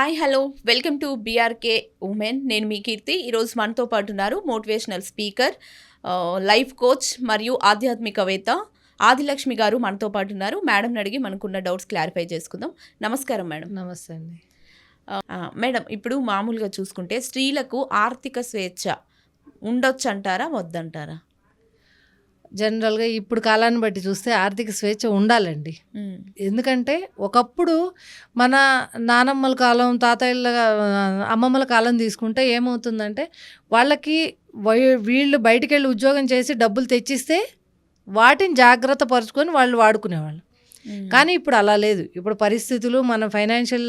Hi hello. Welcome to BRK women. నేను మీ కీర్తి. ఈరోజు మనతో పాటు ఉన్నారు మోటివేషనల్ స్పీకర్ లైఫ్ కోచ్ మరియు ఆధ్యాత్మికవేత్త ఆదిలక్ష్మి గారు మనతో పాటు ఉన్నారు. మేడం అడిగి మనకున్న డౌట్స్ క్లారిఫై చేసుకుందాం. నమస్కారం మేడం. నమస్తే అండి. మేడం ఇప్పుడు మామూలుగా చూసుకుంటే స్త్రీలకు ఆర్థిక స్వేచ్ఛ ఉండొచ్చు అంటారా వద్దంటారా? జనరల్గా ఇప్పుడు కాలాన్ని బట్టి చూస్తే ఆర్థిక స్వేచ్ఛ ఉండాలండి. ఎందుకంటే ఒకప్పుడు మన నానమ్మల కాలం తాతయ్యల అమ్మమ్మల కాలం తీసుకుంటే ఏమవుతుందంటే వాళ్ళకి వీళ్ళు బయటికి వెళ్ళి ఉద్యోగం చేసి డబ్బులు తెచ్చిస్తే వాటిని జాగ్రత్త పరుచుకొని వాళ్ళు వాడుకునేవాళ్ళు. కానీ ఇప్పుడు అలా లేదు. ఇప్పుడు పరిస్థితులు మన ఫైనాన్షియల్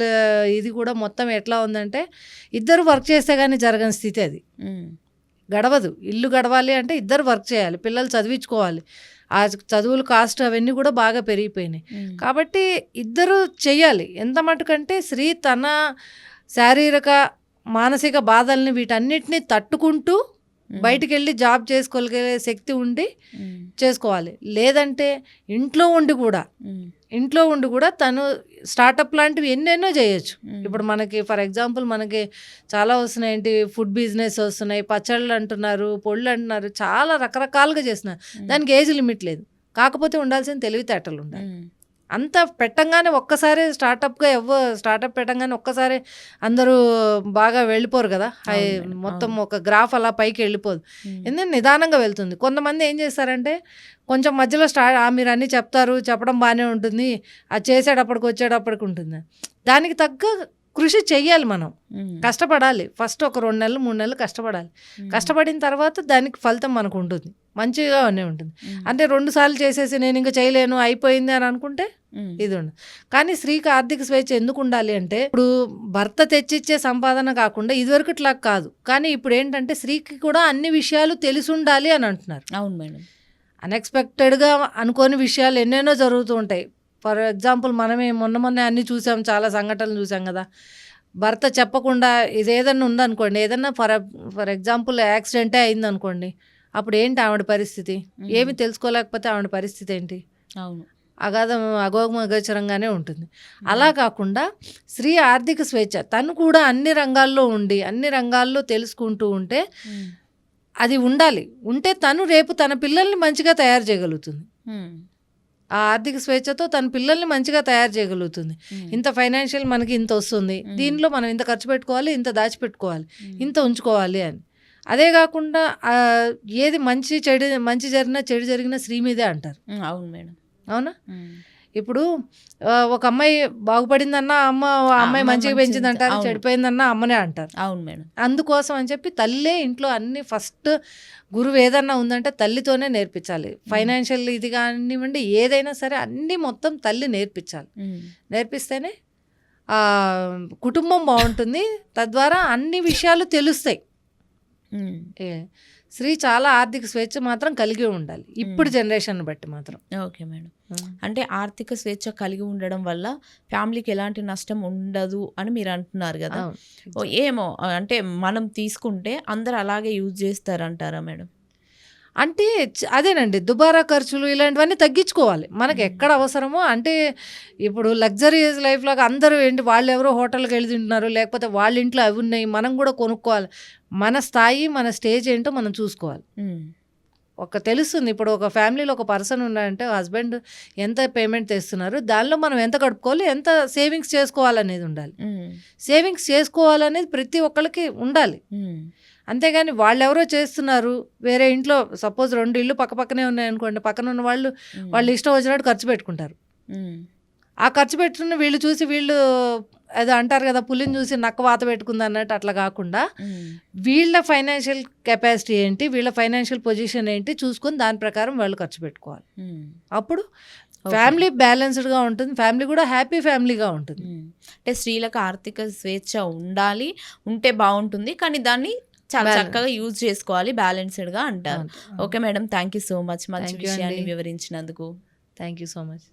ఇది కూడా మొత్తం ఎట్లా ఉందంటే ఇద్దరు వర్క్ చేస్తే కానీ జరగని స్థితి అది. గడవదు. ఇల్లు గడవాలి అంటే ఇద్దరు వర్క్ చేయాలి పిల్లలు చదివించుకోవాలి. ఆ చదువులు కాస్ట్ అవన్నీ కూడా బాగా పెరిగిపోయినాయి. కాబట్టి ఇద్దరు చెయ్యాలి. ఎంత మటుకంటే స్త్రీ తన శారీరక మానసిక బాధల్ని వీటన్నిటిని తట్టుకుంటూ బయటికి వెళ్ళి జాబ్ చేసుకోగలిగే శక్తి ఉండి చేసుకోవాలి. లేదంటే ఇంట్లో ఉండి కూడా ఇంట్లో ఉండి కూడా తను స్టార్టప్ లాంటివి ఎన్నెన్నో చేయొచ్చు. ఇప్పుడు మనకి ఫర్ ఎగ్జాంపుల్ మనకి చాలా వస్తున్నాయి ఏంటి ఫుడ్ బిజినెస్ వస్తున్నాయి పచ్చళ్ళు అంటున్నారు పొళ్ళు అంటున్నారు చాలా రకరకాలుగా చేస్తున్నారు. దానికి ఏజ్ లిమిట్ లేదు. కాకపోతే ఉండాల్సిన తెలివితేటలు ఉండాలి. అంత పెట్టంగానే ఒక్కసారి స్టార్టప్గా ఎవ్వ స్టార్టప్ పెట్టంగానే ఒక్కసారి అందరూ బాగా వెళ్ళిపోరు కదా. మొత్తం. ఒక గ్రాఫ్ అలా పైకి వెళ్ళిపోదు. ఎందుకంటే నిదానంగా వెళ్తుంది. కొంతమంది ఏం చేస్తారంటే కొంచెం మధ్యలో స్టార్ట్ మీరు అన్నీ చెప్తారు చెప్పడం బాగానే ఉంటుంది. అది చేసేటప్పటికి వచ్చేటప్పటికి ఉంటుంది. దానికి తగ్గ కృషి చెయ్యాలి మనం. కష్టపడాలి. ఫస్ట్ ఒక రెండు నెలలు మూడు నెలలు కష్టపడాలి. కష్టపడిన తర్వాత దానికి ఫలితం మనకు ఉంటుంది. మంచిగానే ఉంటుంది. అంటే రెండు సార్లు చేసేసి నేను ఇంకా చేయలేను అయిపోయింది అని అనుకుంటే ఇది ఉండదు. కానీ స్త్రీకి ఆర్థిక స్వేచ్ఛ ఎందుకు ఉండాలి అంటే ఇప్పుడు భర్త తెచ్చిచ్చే సంపాదన కాకుండా ఇదివరకు ఇట్లా కాదు. కానీ ఇప్పుడు ఏంటంటే స్త్రీకి కూడా అన్ని విషయాలు తెలిసి ఉండాలి అని అంటున్నారు. అవును మేడం. అన్ఎక్స్పెక్టెడ్గా అనుకోని విషయాలు ఎన్నెన్నో జరుగుతూ ఉంటాయి. ఫర్ ఎగ్జాంపుల్ మనమే మొన్న మొన్న అన్ని చూసాం చాలా సంఘటనలు చూసాం కదా. భర్త చెప్పకుండా ఇది ఏదన్నా ఉందనుకోండి ఏదన్నా ఫర్ ఫర్ ఎగ్జాంపుల్ యాక్సిడెంటే అయిందనుకోండి అప్పుడు ఏంటి ఆవిడ పరిస్థితి? ఏమి తెలుసుకోలేకపోతే ఆవిడ పరిస్థితి ఏంటి? అవును. అగాధం అగోగమగోచరంగానే ఉంటుంది. అలా కాకుండా స్త్రీ ఆర్థిక స్వేచ్ఛ తను కూడా అన్ని రంగాల్లో ఉండి అన్ని రంగాల్లో తెలుసుకుంటూ ఉంటే అది ఉండాలి. ఉంటే తను రేపు తన పిల్లల్ని మంచిగా తయారు చేయగలుగుతుంది. ఆ ఆర్థిక స్వేచ్ఛతో తన పిల్లల్ని మంచిగా తయారు చేయగలుగుతుంది. ఉమ్, ఇంత ఫైనాన్షియల్ మనకి ఇంత వస్తుంది. మ్మ్. దీనిలో మనం ఇంత ఖర్చు పెట్టుకోవాలి ఇంత దాచిపెట్టుకోవాలి ఉమ్, ఇంత ఉంచుకోవాలి అని. అదే కాకుండా ఏది మంచి చెడు మంచి జరిగినా చెడు జరిగినా స్త్రీ మీదే అంటారు. అవును మేడం. అవునా? ఇప్పుడు ఒక అమ్మాయి బాగుపడిందన్న అమ్మ అమ్మాయి అమ్మ మంచిగా మంచిది, పెంచింది అంటారు అవును. చెడిపోయిందన్న అమ్మనే అంటారు. అవును మేడం. అందుకోసం అని చెప్పి తల్లే ఇంట్లో అన్ని ఫస్ట్ గురువు ఏదన్నా ఉందంటే తల్లితోనే నేర్పించాలి. ఫైనాన్షియల్ ఇది కానివ్వండి ఏదైనా సరే అన్నీ మొత్తం తల్లి నేర్పించాలి. నేర్పిస్తేనే కుటుంబం బాగుంటుంది. తద్వారా అన్ని విషయాలు తెలుస్తాయి. స్త్రీ చాలా ఆర్థిక స్వేచ్ఛ మాత్రం కలిగి ఉండాలి. ఇప్పుడు జనరేషన్ బట్టి మాత్రం. Okay madam. అంటే ఆర్థిక స్వేచ్ఛ కలిగి ఉండడం వల్ల ఫ్యామిలీకి ఎలాంటి నష్టం ఉండదు అని మీరు అంటున్నారు కదా. ఏమో అంటే మనం తీసుకుంటే అందరు అలాగే యూజ్ చేస్తారంటారా మేడం? అంటే అదేనండి దుబారా ఖర్చులు ఇలాంటివన్నీ తగ్గించుకోవాలి. మనకి. ఎక్కడ అవసరమో అంటే ఇప్పుడు లగ్జరీస్ లైఫ్ లాగా అందరూ ఏంటి వాళ్ళు ఎవరో హోటల్కి వెళ్ళి తింటున్నారు లేకపోతే వాళ్ళ ఇంట్లో అవి ఉన్నాయి మనం కూడా కొనుక్కోవాలి. మన స్థాయి మన స్టేజ్ ఏంటో మనం చూసుకోవాలి. ఒక తెలుస్తుంది. ఇప్పుడు ఒక ఫ్యామిలీలో ఒక పర్సన్ ఉన్నాడంటే హస్బెండ్ ఎంత పేమెంట్ తెస్తున్నారు దానిలో మనం ఎంత గడుపుకోవాలి ఎంత సేవింగ్స్ చేసుకోవాలనేది ఉండాలి. సేవింగ్స్ చేసుకోవాలనేది ప్రతి ఒక్కరికి ఉండాలి. అంతేగాని వాళ్ళెవరో చేస్తున్నారు వేరే ఇంట్లో సపోజ్ రెండు ఇళ్ళు పక్క పక్కనే ఉన్నాయనుకోండి పక్కన ఉన్న వాళ్ళు వాళ్ళు ఇష్టం వచ్చినట్టు ఖర్చు పెట్టుకుంటారు. ఆ ఖర్చు పెట్టుకున్న వీళ్ళు చూసి వీళ్ళు ఏదో అంటారు కదా పులిని చూసి నక్క వాత పెట్టుకుంది అన్నట్టు అట్లా కాకుండా వీళ్ళ ఫైనాన్షియల్ కెపాసిటీ ఏంటి వీళ్ళ ఫైనాన్షియల్ పొజిషన్ ఏంటి చూసుకొని దాని ప్రకారం వాళ్ళు ఖర్చు పెట్టుకోవాలి అప్పుడు. ఫ్యామిలీ బ్యాలెన్స్డ్గా ఉంటుంది ఫ్యామిలీ కూడా హ్యాపీ ఫ్యామిలీగా ఉంటుంది. అంటే స్త్రీలకు ఆర్థిక స్వేచ్ఛ ఉండాలి ఉంటే బాగుంటుంది కానీ దాన్ని చాలా. చక్కగా యూజ్ చేసుకోవాలి బ్యాలెన్స్డ్గా అంటారు. Okay madam thank you so much మంచి విషయాన్ని. వివరించినందుకు థ్యాంక్ యూ సో మచ్